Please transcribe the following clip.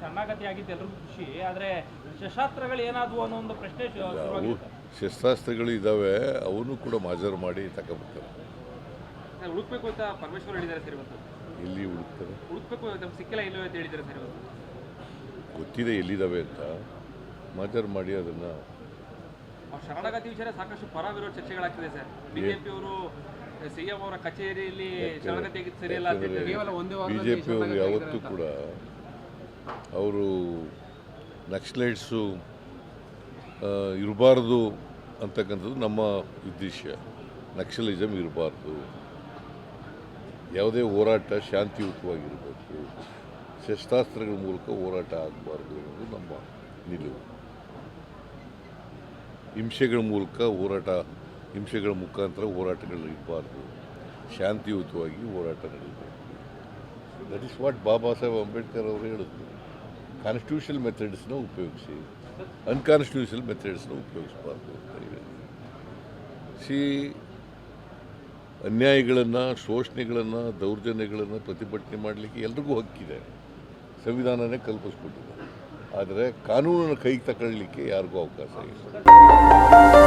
ಶರಣಾಗತಿ ಆಗಿದ್ದು ಎಲ್ರಿಗೂ ಖುಷಿ. ಆದ್ರೆ ಶಸ್ತ್ರಾಸ್ತ್ರಗಳು ಏನಾದ್ವು ಅನ್ನೋ ಒಂದು ಪ್ರಶ್ನೆ ಶಸ್ತ್ರಾಸ್ತ್ರಗಳು ಇದ್ದಾವೆ ಅವನು ಕೂಡ ಮಾಜರ್ ಮಾಡಿ ತಗೊಬರ್ತಾರೆ ಸರ್, ಹುಡುಕ್ಬೇಕು ಅಂತ ಪರಮೇಶ್ವರ್ ಹೇಳಿದ್ದಾರೆ ಸರ್ ಇವತ್ತು. ಎಲ್ಲಿ ಹುಡುಕ್ತಾರೆ? ಹುಡುಕ್ಬೇಕು ನಮ್ಗೆ ಸಿಕ್ಕಿಲ್ಲ ಇಲ್ಲವೇ ಅಂತ ಹೇಳಿದ್ದಾರೆ ಸರ್ ಇವತ್ತು. ಗೊತ್ತಿದೆ ಎಲ್ಲಿದ್ದಾವೆ ಅಂತ. ಮಾಜರ್ ಮಾಡಿ ಅದನ್ನು. ಶರಣಾಗತಿ ವಿಚಾರ ಸಾಕಷ್ಟು ಪರ ವಿರೋಧ ಚರ್ಚೆಗಳಾಗ್ತಿದೆ ಸರ್. ಬಿಜೆಪಿ ಅವರು ಸಿಎಂ ಅವರ ಕಚೇರಿಯಲ್ಲಿ ಶರಣಾಗತಿ ಆಗಿದ್ದು ಸರಿಯಲ್ಲ ಅಂತ ಹೇಳಿದ್ದಾರೆ. ಬಿ ಜೆ ಪಿಯವರು ಯಾವತ್ತೂ ಕೂಡ ಅವರು ನಕ್ಸಲೈಟ್ಸು ಇರಬಾರ್ದು ಅಂತಕ್ಕಂಥದ್ದು ನಮ್ಮ ಉದ್ದೇಶ. ನಕ್ಸಲಿಸಮ್ ಇರಬಾರ್ದು. ಯಾವುದೇ ಹೋರಾಟ ಶಾಂತಿಯುತವಾಗಿರಬೇಕು. ಶಸ್ತ್ರಾಸ್ತ್ರಗಳ ಮೂಲಕ ಹೋರಾಟ ಆಗಬಾರ್ದು ಅನ್ನೋದು ನಮ್ಮ ನಿಲುವು. ಹಿಂಸೆಗಳ ಮೂಲಕ ಹೋರಾಟ ಹಿಂಸೆಗಳ ಮುಖಾಂತರ ಹೋರಾಟಗಳು ಇರಬಾರ್ದು. ಶಾಂತಿಯುತವಾಗಿ ಹೋರಾಟ ನಡೀಬೇಕು that is what Baba Saheb Ambedkar ಅವರು ಹೇಳಿದ್ರು. ಕಾನ್ಸ್ಟಿಟ್ಯೂಷನಲ್ ಮೆಥಡ್ಸ್ನ ಉಪಯೋಗಿಸಿ ಅನ್ಕಾನ್ಸ್ಟಿಟ್ಯೂಷನಲ್ ಮೆಥಡ್ಸ್ನ ಉಪಯೋಗಿಸಬಾರ್ದು ಅಂತ ಹೇಳಿ ಸಿ ಅನ್ಯಾಯಗಳನ್ನು, ಶೋಷಣೆಗಳನ್ನು, ದೌರ್ಜನ್ಯಗಳನ್ನು ಪ್ರತಿಭಟನೆ ಮಾಡಲಿಕ್ಕೆ ಎಲ್ರಿಗೂ ಹಕ್ಕಿದೆ. ಸಂವಿಧಾನನೇ ಕಲ್ಪಿಸ್ಕೊಟ್ಟಿದೆ. ಆದರೆ ಕಾನೂನನ್ನು ಕೈಗೆ ತಗೊಳ್ಳಿಕ್ಕೆ ಯಾರಿಗೂ ಅವಕಾಶ ಇಲ್ಲ.